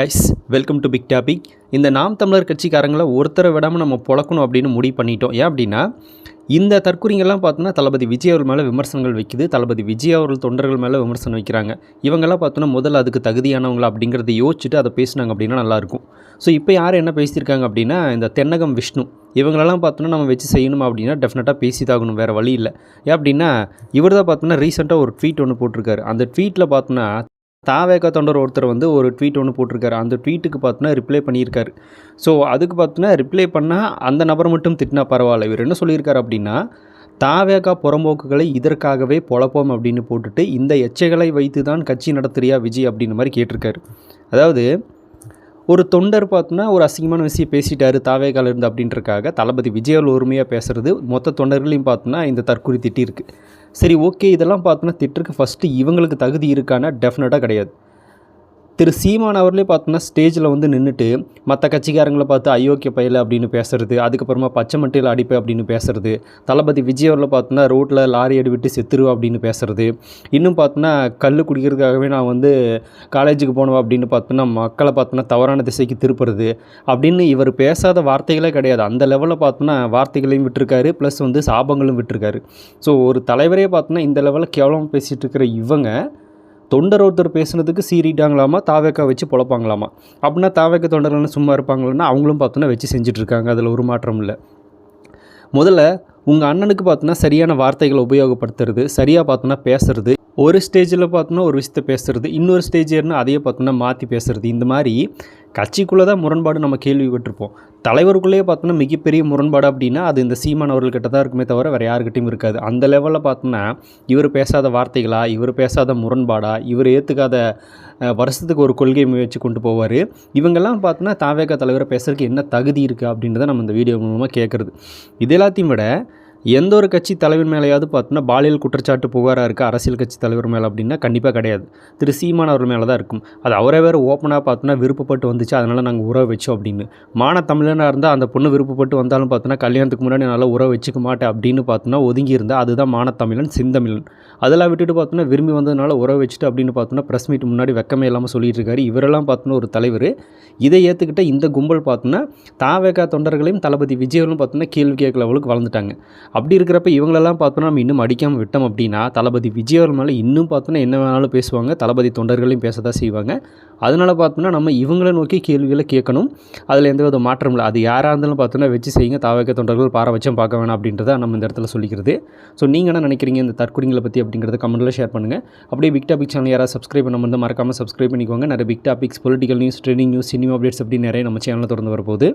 Guys welcome to big topic இந்த நாம் தமிழர் கட்சிக்காரங்களை ஒருத்தரை விடாமல் நம்ம பொழக்கணும் அப்படின்னு முடிவு பண்ணிட்டோம். ஏன் அப்படின்னா இந்த தற்கொலைங்கள்லாம் பார்த்தோன்னா தளபதி விஜய் அவர்கள் மேலே விமர்சனங்கள் வைக்குது. தளபதி விஜய் அவர்கள் தொண்டர்கள் மேலே விமர்சனம் வைக்கிறாங்க. இவங்கெல்லாம் பார்த்தோன்னா முதல்ல அதுக்கு தகுதியானவங்களா அப்படிங்கிறத யோசிச்சுட்டு அதை பேசினாங்க அப்படின்னா நல்லாயிருக்கும் ஸோ இப்போ யார் என்ன பேசியிருக்காங்க அப்படின்னா இந்த தென்னகம் விஷ்ணு. இவங்களெல்லாம் பார்த்தோன்னா நம்ம வச்சு செய்யணுமா அப்படின்னா டெஃபினட்டாக பேசி தாகணும் வேறு வழி இல்லை. ஏன் அப்படின்னா இவர் தான் பார்த்தோன்னா ரீசெண்டாக ஒரு ட்வீட் ஒன்று போட்டிருக்காரு. அந்த ட்வீட்டில் பார்த்தோன்னா தாவேகா தொண்டர் ஒருத்தர் வந்து ஒரு ட்வீட் ஒன்று போட்டிருக்காரு. அந்த ட்வீட்டுக்கு பார்த்தோன்னா ரிப்ளை பண்ணியிருக்காரு. ஸோ அதுக்கு பார்த்தோன்னா ரிப்ளை பண்ணால் அந்த நபர் மட்டும் திட்டினா பரவாயில்ல. இவர் என்ன சொல்லியிருக்காரு அப்படின்னா தாவேகா புறம்போக்குகளை இதற்காகவே பொழப்போம் அப்படின்னு போட்டுட்டு இந்த எச்சைகளை வைத்து தான் கட்சி நடத்துறியா விஜய் அப்படின்ற மாதிரி கேட்டிருக்காரு. அதாவது ஒரு தொண்டர் பார்த்தோன்னா ஒரு அசிங்கமான விஷயம் பேசிட்டாரு தாவேகால இருந்து அப்படின்றக்காக தளபதி விஜயால் ஒருமையாக பேசுகிறது மொத்த தொண்டர்களையும் பார்த்தோன்னா இந்த தற்கொலை திட்டிருக்கு சரி ஓகே இதெல்லாம் பார்த்தோன்னா திட்டருக்கு ஃபஸ்ட்டு இவங்களுக்கு தகுதி இருக்கானா டெஃபினட்டாக கிடையாது. திரு சீமான் அவர்களே பார்த்தோன்னா ஸ்டேஜில் வந்து நின்றுட்டு மற்ற கட்சிக்காரங்களை பார்த்து அயோக்கிய பயல அப்படின்னு பேசுறது அதுக்கப்புறமா பச்சை மட்டையில் அடிப்பு அப்படின்னு பேசுறது தளபதி விஜய் அவரில் பார்த்தோன்னா ரோட்டில் லாரி அடிவிட்டு செத்துருவா அப்படின்னு பேசுறது இன்னும் பார்த்தோன்னா கல் குடிக்கிறதுக்காகவே நான் வந்து காலேஜுக்கு போனவா அப்படின்னு பார்த்தோன்னா மக்களை பார்த்தோன்னா தவறான திசைக்கு திருப்புறது அப்படின்னு இவர் பேசாத வார்த்தைகளே கிடையாது. அந்த லெவலில் பார்த்தோன்னா வார்த்தைகளையும் விட்டுருக்காரு ப்ளஸ் வந்து சாபங்களும் விட்டுருக்காரு. ஸோ ஒரு தலைவரே பார்த்தோன்னா இந்த லெவலில் கேவலமாக பேசிகிட்டு இருக்கிற இவங்க தொண்டர் ஒருத்தர் பேசுனதுக்கு சீறிட்டாங்களாமா தாவேக்கா வச்சு பொழப்பாங்களாமா? அப்படின்னா தாவேக்க தொண்டர்கள்னு சும்மா இருப்பாங்களன்னா அவங்களும் பார்த்தோன்னா வச்சு செஞ்சிட்ருக்காங்க அதில் ஒரு மாற்றம் இல்லை. முதல்ல உங்கள் அண்ணனுக்கு பார்த்தோன்னா சரியான வார்த்தைகளை உபயோகப்படுத்துறது சரியாக பார்த்தோன்னா பேசுறது ஒரு ஸ்டேஜில் பார்த்தோன்னா ஒரு விஷயத்த பேசுறது இன்னொரு ஸ்டேஜ் ஏறினா அதையே பார்த்தோன்னா மாற்றி பேசுறது. இந்த மாதிரி கட்சிக்குள்ளே தான் முரண்பாடு நம்ம கேள்விப்பட்டிருப்போம் தலைவருக்குள்ளேயே பார்த்தோன்னா மிகப்பெரிய முரண்பாடு அப்படின்னா அது இந்த சீமான் அவர்கள்கிட்ட தான் இருக்குமே தவிர வேறு யாருக்கிட்டையும் இருக்காது. அந்த லெவலில் பார்த்தோன்னா இவர் பேசாத வார்த்தைகளா இவர் பேசாத முரண்பாடா இவர் ஏற்றுக்காத வருஷத்துக்கு ஒரு கொள்கை வச்சு கொண்டு போவார். இவங்கெல்லாம் பார்த்தோன்னா தாவேக தலைவரை பேசுறதுக்கு என்ன தகுதி இருக்குது அப்படின்றத நம்ம இந்த வீடியோ மூலமாக கேட்குறது இது எல்லாத்தையும் விட எந்த ஒரு கட்சி தலைவர் மேலேயாவது பார்த்தோன்னா பாலியல் குற்றச்சாட்டு புகாராக இருக்குது அரசியல் கட்சி தலைவர் மேலே அப்படின்னா கண்டிப்பாக கிடையாது. திரு சீமான் அவர் மேலே தான் இருக்கும். அது அவரே வேறு ஓப்பனாக பார்த்தோன்னா விருப்பப்பட்டு வந்துச்சு. அதனால் நாங்கள் உறவு வச்சோம் அப்படின்னு. மான தமிழனாக இருந்தால் அந்த பொண்ணு விருப்பப்பட்டு வந்தாலும் பார்த்தோன்னா கல்யாணத்துக்கு முன்னாடி நல்லா உறவு வச்சுக்க மாட்டேன் அப்படின்னு பார்த்தோன்னா ஒதுங்கி இருந்தால் அதுதான் மானத்தமிழன் சிந்தமிழன் அதெல்லாம் விட்டுட்டு பார்த்தோன்னா விரும்பி வந்ததுனால உறவு வச்சுட்டு அப்படின்னு பார்த்தோன்னா ப்ரெஸ் மீட் முன்னாடி வெக்கமே இல்லாமல் சொல்லிட்டு இருக்காரு. இவரெல்லாம் பார்த்தோன்னா ஒரு தலைவர். இதை ஏற்றுக்கிட்ட இந்த கும்பல் பார்த்தோன்னா தாவேகா தொண்டர்களையும் தளபதி விஜயர்களும் பார்த்தோன்னா கேள்வி கேட்கல அளவுக்கு வளர்ந்துட்டாங்க. அப்படி இருக்கிறப்ப இவங்களெல்லாம் பார்த்தோன்னா நம்ம இன்னும் அடிக்காமல் விட்டோம் அப்படின்னா தளபதி விஜய் அவர் மேலே இன்னும் பார்த்தோன்னா என்ன வேணாலும் பேசுவாங்க தளபதி தொண்டர்களையும் பேச தான் செய்வாங்க. அதனால் பார்த்தோன்னா நம்ம இவங்களை நோக்கி கேள்விகளை கேட்கணும். அதில் எந்த வித மாற்றம் இல்லை. அது யாராக இருந்தாலும் பார்த்தோன்னா வச்சு செய்யுங்க தாவேக்க தொண்டர்கள் பாரபட்சம் பார்க்க வேணாம் அப்படின்றத நம்ம இந்த இடத்துல சொல்லிக்கிறது. ஸோ நீங்கள் என்ன நினைக்கிறீங்க இந்த தற்கொலைகளை பற்றி அப்படிங்கிறத கமெண்ட்டில் ஷேர் பண்ணுங்கள் அப்படியே பிக் டாபிக் சேனல் யாராவது சப்ஸ்கிரைப் பண்ண வந்து மறக்காமல் சப்ஸ்கிரைப் பண்ணிக்கோங்க. நிறைய big topics political news trending news cinema updates அப்படி நிறைய நம்ம சேனலில் திறந்து வரப்போகுது.